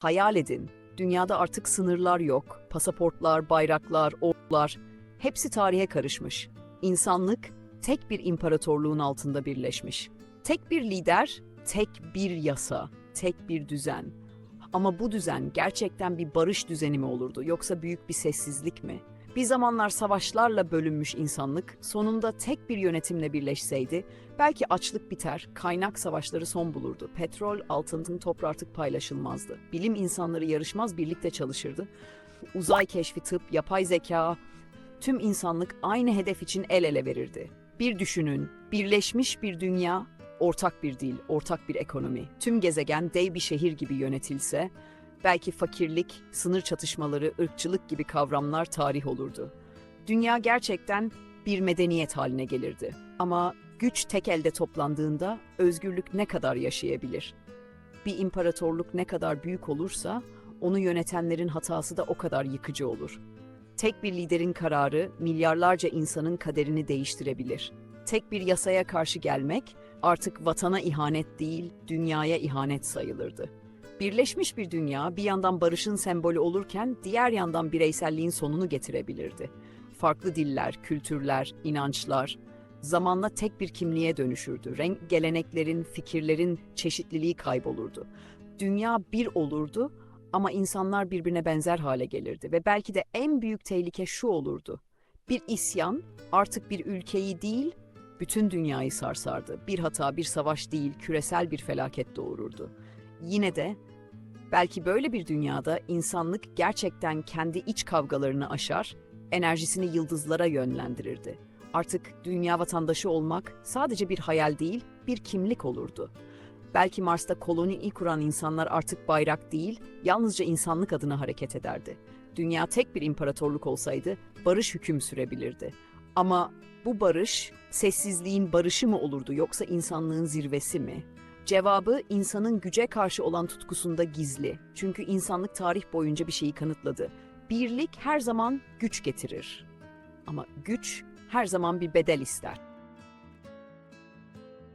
Hayal edin, dünyada artık sınırlar yok, pasaportlar, bayraklar, ordular, hepsi tarihe karışmış. İnsanlık tek bir imparatorluğun altında birleşmiş. Tek bir lider, tek bir yasa, tek bir düzen. Ama bu düzen gerçekten bir barış düzeni mi olurdu yoksa büyük bir sessizlik mi? Bir zamanlar savaşlarla bölünmüş insanlık sonunda tek bir yönetimle birleşseydi belki açlık biter, kaynak savaşları son bulurdu. Petrol, altının toprağı artık paylaşılmazdı. Bilim insanları yarışmaz birlikte çalışırdı. Uzay keşfi, tıp, yapay zeka, tüm insanlık aynı hedef için el ele verirdi. Bir düşünün, birleşmiş bir dünya, ortak bir dil, ortak bir ekonomi, tüm gezegen dev bir şehir gibi yönetilse, belki fakirlik, sınır çatışmaları, ırkçılık gibi kavramlar tarih olurdu. Dünya gerçekten bir medeniyet haline gelirdi. Ama güç tek elde toplandığında özgürlük ne kadar yaşayabilir? Bir imparatorluk ne kadar büyük olursa onu yönetenlerin hatası da o kadar yıkıcı olur. Tek bir liderin kararı milyarlarca insanın kaderini değiştirebilir. Tek bir yasaya karşı gelmek artık vatana ihanet değil, dünyaya ihanet sayılırdı. Birleşmiş bir dünya bir yandan barışın sembolü olurken diğer yandan bireyselliğin sonunu getirebilirdi. Farklı diller, kültürler, inançlar zamanla tek bir kimliğe dönüşürdü. Renk, geleneklerin, fikirlerin çeşitliliği kaybolurdu. Dünya bir olurdu ama insanlar birbirine benzer hale gelirdi ve belki de en büyük tehlike şu olurdu. Bir isyan artık bir ülkeyi değil, bütün dünyayı sarsardı. Bir hata, bir savaş değil, küresel bir felaket doğururdu. Yine de belki böyle bir dünyada insanlık gerçekten kendi iç kavgalarını aşar, enerjisini yıldızlara yönlendirirdi. Artık dünya vatandaşı olmak sadece bir hayal değil, bir kimlik olurdu. Belki Mars'ta koloni kuran insanlar artık bayrak değil, yalnızca insanlık adına hareket ederdi. Dünya tek bir imparatorluk olsaydı barış hüküm sürebilirdi. Ama bu barış sessizliğin barışı mı olurdu yoksa insanlığın zirvesi mi? Cevabı insanın güce karşı olan tutkusunda gizli. Çünkü insanlık tarih boyunca bir şeyi kanıtladı. Birlik her zaman güç getirir. Ama güç her zaman bir bedel ister.